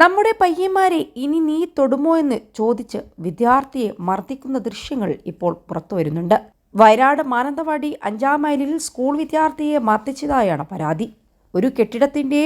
നമ്മുടെ പയ്യന്മാരെ ഇനി നീ തൊടുമോ എന്ന് ചോദിച്ച് വിദ്യാർത്ഥിയെ മർദ്ദിക്കുന്ന ദൃശ്യങ്ങൾ ഇപ്പോൾ പുറത്തു വരുന്നുണ്ട്. വയനാട് മാനന്തവാടി അഞ്ചാം മൈലിൽ സ്കൂൾ വിദ്യാർത്ഥിയെ മർദ്ദിച്ചതായാണ് പരാതി. ഒരു കെട്ടിടത്തിന്റെ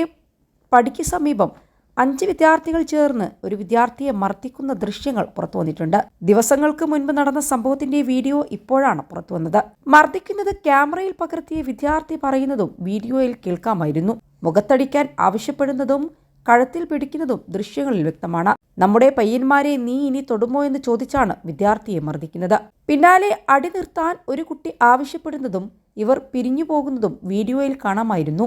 പടിക്ക് സമീപം അഞ്ച് വിദ്യാർത്ഥികൾ ചേർന്ന് ഒരു വിദ്യാർത്ഥിയെ മർദ്ദിക്കുന്ന ദൃശ്യങ്ങൾ പുറത്തു വന്നിട്ടുണ്ട്. ദിവസങ്ങൾക്ക് മുൻപ് നടന്ന സംഭവത്തിന്റെ വീഡിയോ ഇപ്പോഴാണ് പുറത്തു വന്നത്. മർദ്ദിക്കുന്നത് ക്യാമറയിൽ പകർത്തിയ വിദ്യാർത്ഥി പറയുന്നതും വീഡിയോയിൽ കേൾക്കാമായിരുന്നു. മുഖത്തടിക്കാൻ ആവശ്യപ്പെടുന്നതും കഴുത്തിൽ പിടിക്കുന്നതും ദൃശ്യങ്ങളിൽ വ്യക്തമാണ്. നമ്മുടെ പയ്യന്മാരെ നീ ഇനി തൊടുമോ എന്ന് ചോദിച്ചാണ് വിദ്യാർത്ഥിയെ മർദ്ദിക്കുന്നത്. പിന്നാലെ അടി നിർത്താൻ ഒരു കുട്ടി ആവശ്യപ്പെടുന്നതും ഇവർ പിരിഞ്ഞു പോകുന്നതും വീഡിയോയിൽ കാണാമായിരുന്നു.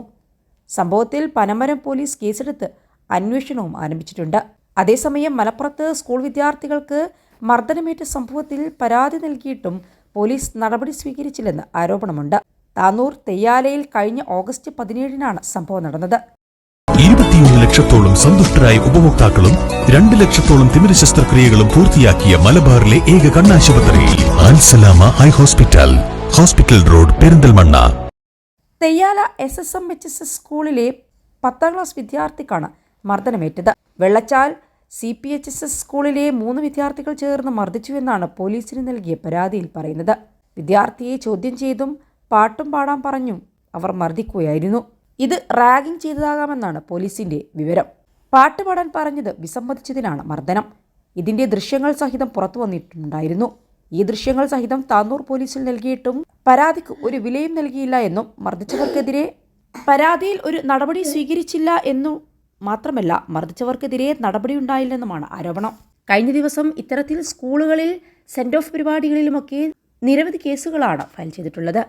സംഭവത്തിൽ പനമരം പോലീസ് കേസെടുത്ത് അന്വേഷണവും ആരംഭിച്ചിട്ടുണ്ട്. അതേസമയം മലപ്പുറത്ത് സ്കൂൾ വിദ്യാർത്ഥികൾക്ക് മർദ്ദനമേറ്റ സംഭവത്തിൽ പരാതി നൽകിയിട്ടും പോലീസ് നടപടി സ്വീകരിച്ചില്ലെന്ന് ആരോപണമുണ്ട്. താനൂർ തെയ്യാലയിൽ കഴിഞ്ഞ ഓഗസ്റ്റ് പതിനേഴിനാണ് സംഭവം നടന്നത്. ഇരുപത്തിയൊന്ന് ലക്ഷത്തോളം സന്തുഷ്ടരായ ഉപഭോക്താക്കളും രണ്ട് ലക്ഷത്തോളം തിമിര ശസ്ത്രക്രിയകളും പൂർത്തിയാക്കിയ മലബാറിലെ ഏക കണ്ണാശുപത്രി Al Salama eye hospital. Hospital road Perinthalmanna. Theyyala S S M H S S സ്കൂളിലെ പത്താം ക്ലാസ് വിദ്യാർത്ഥിക്കാണ് മർദ്ദനമേറ്റത്. Vellachal C P H S S സ്കൂളിലെ മൂന്ന് വിദ്യാർത്ഥികൾ ചേർന്ന് മർദ്ദിച്ചുവെന്നാണ് പോലീസിന് നൽകിയ പരാതിയിൽ പറയുന്നത്. വിദ്യാർത്ഥിയെ ചോദ്യം ചെയ്തും പാട്ടും പാടാൻ പറഞ്ഞും അവർ മർദ്ദിക്കുകയായിരുന്നു. ഇത് റാഗിംഗ് ചെയ്തതാകാമെന്നാണ് പോലീസിന്റെ വിവരം. പാട്ട് പാടാൻ പറഞ്ഞത് വിസമ്മതിച്ചതിനാണ് മർദ്ദനം. ഇതിന്റെ ദൃശ്യങ്ങൾ സഹിതം പുറത്തു വന്നിട്ടുണ്ടായിരുന്നു. ഈ ദൃശ്യങ്ങൾ സഹിതം താന്നൂർ പോലീസിൽ നൽകിയിട്ടും പരാതിക്ക് ഒരു വിലയും നൽകിയില്ല എന്നും മർദ്ദിച്ചവർക്കെതിരെ പരാതിയിൽ ഒരു നടപടി സ്വീകരിച്ചില്ല എന്നും മാത്രമല്ല മർദ്ദിച്ചവർക്കെതിരെ നടപടി ഉണ്ടായില്ലെന്നുമാണ് ആരോപണം. കഴിഞ്ഞ ദിവസം ഇത്തരത്തിൽ സ്കൂളുകളിൽ സെൻഡ് ഓഫ് പരിപാടികളിലുമൊക്കെ നിരവധി കേസുകളാണ് ഫയൽ ചെയ്തിട്ടുള്ളത്.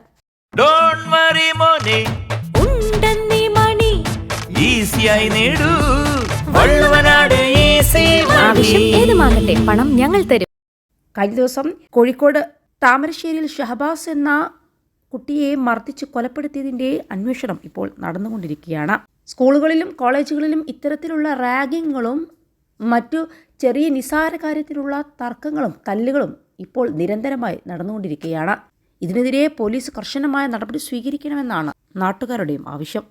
ഉണ്ടെന്നീ മണി. ഈസിയായി നേടൂ. വള്ളുവനാട് ഈസി ആവശ്യം ഏതുമാകട്ടെ പണം ഞങ്ങൾ തരും. കഴിഞ്ഞ ദിവസം കോഴിക്കോട് താമരശ്ശേരിയിൽ ഷഹബാസ് എന്ന കുട്ടിയെ മർദ്ദിച്ച് കൊലപ്പെടുത്തിയതിന്റെ അന്വേഷണം ഇപ്പോൾ നടന്നുകൊണ്ടിരിക്കുകയാണ്. സ്കൂളുകളിലും കോളേജുകളിലും ഇത്തരത്തിലുള്ള റാഗിങ്ങുകളും മറ്റു ചെറിയ നിസാര കാര്യത്തിലുള്ള തർക്കങ്ങളും തല്ലുകളും ഇപ്പോൾ നിരന്തരമായി നടന്നുകൊണ്ടിരിക്കുകയാണ്. ഇതിനെതിരെ പോലീസ് കർശനമായ നടപടി സ്വീകരിക്കണമെന്നാണ് നാട്ടുകാരുടെയും ആവശ്യം.